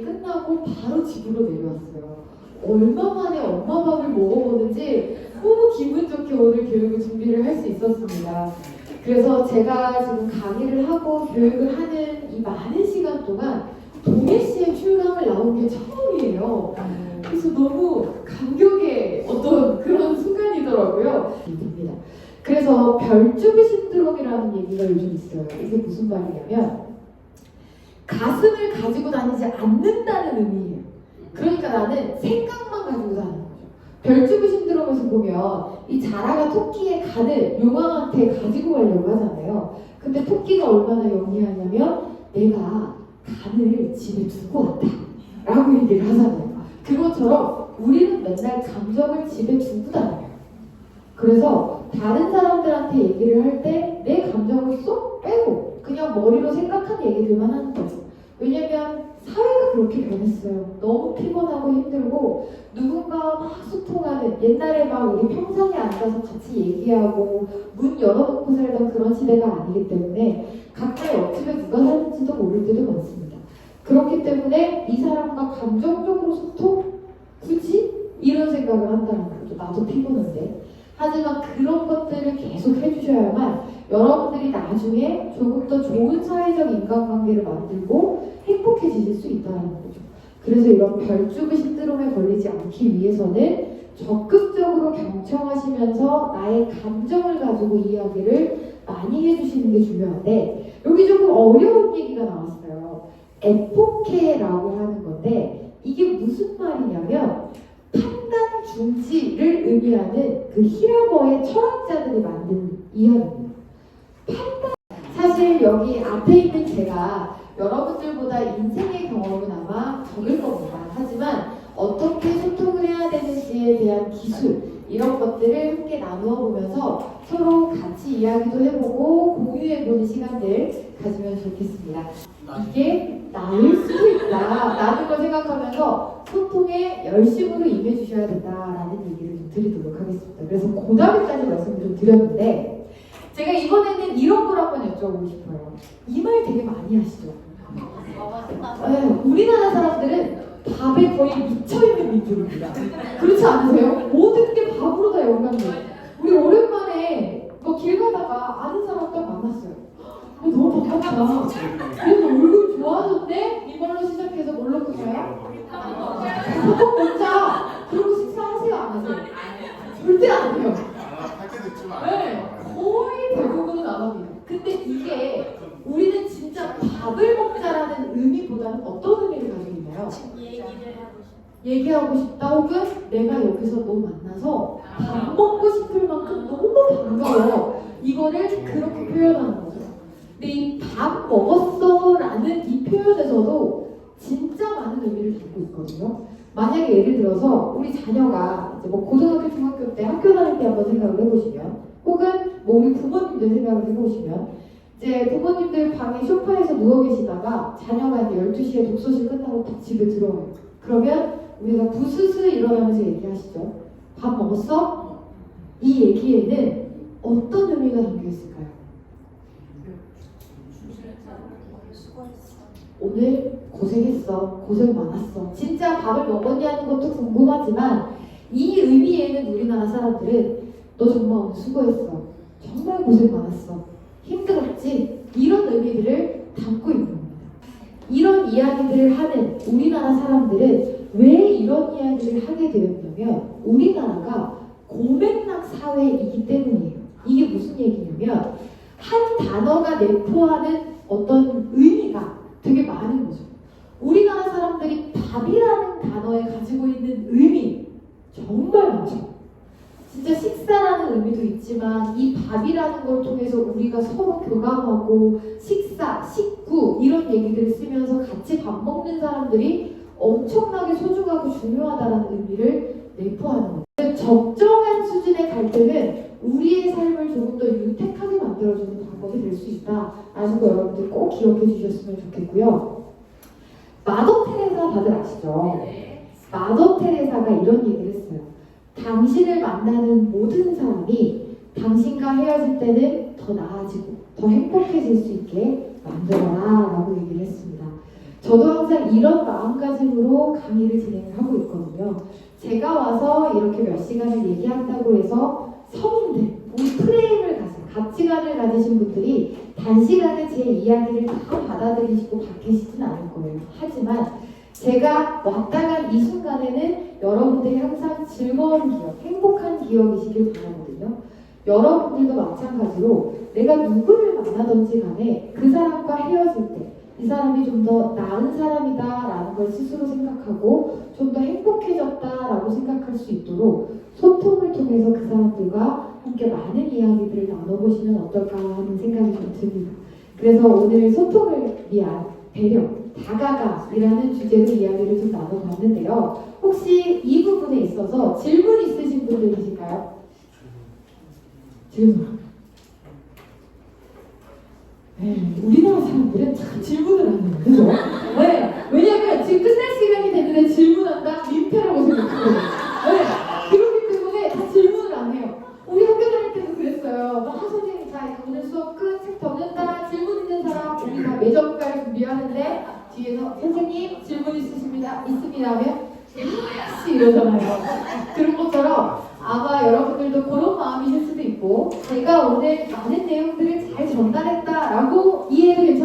끝나고 바로 집으로 내려왔어요. 얼마 만에 엄마 밥을 먹어보는지 너무 기분 좋게 오늘 교육을 준비를 할 수 있었습니다. 그래서 제가 지금 강의를 하고 교육을 하는 이 많은 시간 동안 동해 씨의 출강을 나온 게 처음이에요. 그래서 너무 감격의 어떤 그런 순간이더라고요. 그래서 별주부 신드롬이라는 얘기가 요즘 있어요. 이게 무슨 말이냐면 가슴을 가지고 다니지 않는다는 의미예요. 그러니까 나는 생각만 가지고 다니는 거죠. 별주부 신드롬에서 보면 이 자라가 토끼의 간을 용왕한테 가지고 가려고 하잖아요. 근데 토끼가 얼마나 영리하냐면 내가 간을 집에 두고 왔다. 라고 얘기를 하잖아요. 그것처럼 우리는 맨날 감정을 집에 두고 다녀요. 그래서 다른 사람들한테 얘기를 할 때 내 감정을 쏙 빼고 그냥 머리로 생각한 얘기들만 하는 거죠. 왜냐면 사회가 그렇게 변했어요. 너무 피곤하고 힘들고 누군가 막 소통하는 옛날에 막 우리 평상에 앉아서 같이 얘기하고 문 열어놓고 살던 그런 시대가 아니기 때문에 각자의 옆집에 누가 사는지도 모를 때도 많습니다. 그렇기 때문에 이 사람과 감정적으로 소통? 굳이? 이런 생각을 한다는 거죠. 나도 피곤한데. 하지만 그런 것들을 계속 해주셔야만 여러분들이 나중에 조금 더 좋은 사회적 인간관계를 만들고 행복해지실 수 있다는 거죠. 그래서 이런 별주부 신드롬에 걸리지 않기 위해서는 적극적으로 경청하시면서 나의 감정을 가지고 이야기를 많이 해주시는 게 중요한데 여기 조금 어려운 얘기가 나왔어요. 에포케라고 하는 건데 이게 무슨 말이냐면 판단 중지를 의미하는 그 히라버의 철학자들이 만든 이야기입니다. 사실 여기 앞에 있는 제가 여러분들보다 인생의 경험은 아마 적을 겁니다. 하지만 어떻게 소통을 해야 되는지에 대한 기술 이런 것들을 함께 나누어 보면서 서로 같이 이야기도 해보고 공유해보는 시간들 가지면 좋겠습니다. 이게 나일 수도 있다 라는 걸 생각하면서 소통에 열심으로 임해주셔야 된다라는 얘기를 좀 드리도록 하겠습니다. 그래서 그 다음까지 말씀을 좀 드렸는데 제가 이번에는 이런 걸 한번 여쭤보고 싶어요. 이 말 되게 많이 하시죠? 네, 우리나라 사람들은 밥에 거의 미쳐있는 민족입니다. 그렇지 않으세요? 모든 게 밥으로 다 연관돼요. 우리 오랜만에 뭐 길 가다가 아는 사람 딱 만났어요. 어, 너무 반갑다. 그래서 얼굴 좋아졌네? 이걸로 시작해서 뭘로 끝나요? 보통 먹자. 그리고 식사하세요? 안 하세요? 절대 안 해요. 얘기하고 싶다 혹은 내가 여기서 너 만나서 밥 먹고 싶을 만큼 너무 반가워. 이거를 그렇게 표현하는 거죠. 근데 이 밥 먹었어 라는 이 표현에서도 진짜 많은 의미를 담고 있거든요. 만약에 예를 들어서 우리 자녀가 이제 뭐 고등학교, 중학교 때 학교 다닐 때 한번 생각을 해보시면 혹은 뭐 우리 부모님들 생각을 해보시면 이제 부모님들 방에 소파에서 누워 계시다가 자녀가 이제 12시에 독서실 끝나고 딱 집에 들어와요. 그러면 우리가 부스스 일어나면서 얘기하시죠. 밥 먹었어? 이 얘기에는 어떤 의미가 담겨 있을까요? 오늘 고생했어. 고생 많았어. 진짜 밥을 먹었냐는 것도 궁금하지만 이 의미에는 우리나라 사람들은 너 정말 오늘 수고했어. 정말 고생 많았어. 힘들었지? 이런 의미들을 담고 있는 겁니다. 이런 이야기들을 하는 우리나라 사람들은 왜 이런 이야기를 하게 되었냐면 우리나라가 고맥락 사회이기 때문이에요. 이게 무슨 얘기냐면 한 단어가 내포하는 어떤 의미가 되게 많은 거죠. 우리나라 사람들이 밥이라는 단어에 가지고 있는 의미 정말 많죠. 진짜 식사라는 의미도 있지만 이 밥이라는 걸 통해서 우리가 서로 교감하고 식사, 식구 이런 얘기들을 쓰면서 같이 밥 먹는 사람들이 엄청나게 소중하고 중요하다는 의미를 내포하는 거죠. 적정한 수준의 갈등은 우리의 삶을 조금 더 윤택하게 만들어주는 방법이 될 수 있다라는 거 여러분들 꼭 기억해 주셨으면 좋겠고요. 마더 테레사 다들 아시죠? 마더 테레사가 이런 얘기를 했어요. 당신을 만나는 모든 사람이 당신과 헤어질 때는 더 나아지고 더 행복해질 수 있게 만들어라 라고 얘기를 했습니다. 저도 항상 이런 마음가짐으로 강의를 진행을 하고 있거든요. 제가 와서 이렇게 몇 시간을 얘기한다고 해서 성인들, 우리 프레임을 가진 가치관을 가지신 분들이 단시간에 제 이야기를 다 받아들이시고 바뀌시진 않을 거예요. 하지만 제가 왔다 간 이 순간에는 여러분들이 항상 즐거운 기억, 행복한 기억이시길 바라거든요. 여러분들도 마찬가지로 내가 누구를 만나든지 간에 그 사람과 헤어질 때 이 사람이 좀 더 나은 사람이다라는 걸 스스로 생각하고 좀 더 행복해졌다라고 생각할 수 있도록 소통을 통해서 그 사람들과 함께 많은 이야기들을 나눠보시면 어떨까 하는 생각이 좀 듭니다. 그래서 오늘 소통을 위한 배려, 다가가이라는 주제로 이야기를 좀 나눠봤는데요. 혹시 이 부분에 있어서 질문 있으신 분들 계실까요? 질문. 네, 우리나라 사람들은 참 질문을 안 해요. 그죠? 네, 왜냐면 지금 끝날 시간이 됐는데 질문한다? 민폐라고 생각하거든요. 네, 그렇기 때문에 다 질문을 안 해요. 우리 학교 다닐 때도 그랬어요. 막한 선생님, 자, 오늘 수업 끝, 책 덮는다, 질문 있는 사람, 우리 다 매점까지 준비하는데, 뒤에서 선생님, 질문 있으십니다. 있습니다 하면, 씨 이러잖아요. 그런 것처럼 아마 여러분들도 그런 마음이실 수도 있고, 제가 오늘 많은 내용들을 잘 전달했다라고 이해를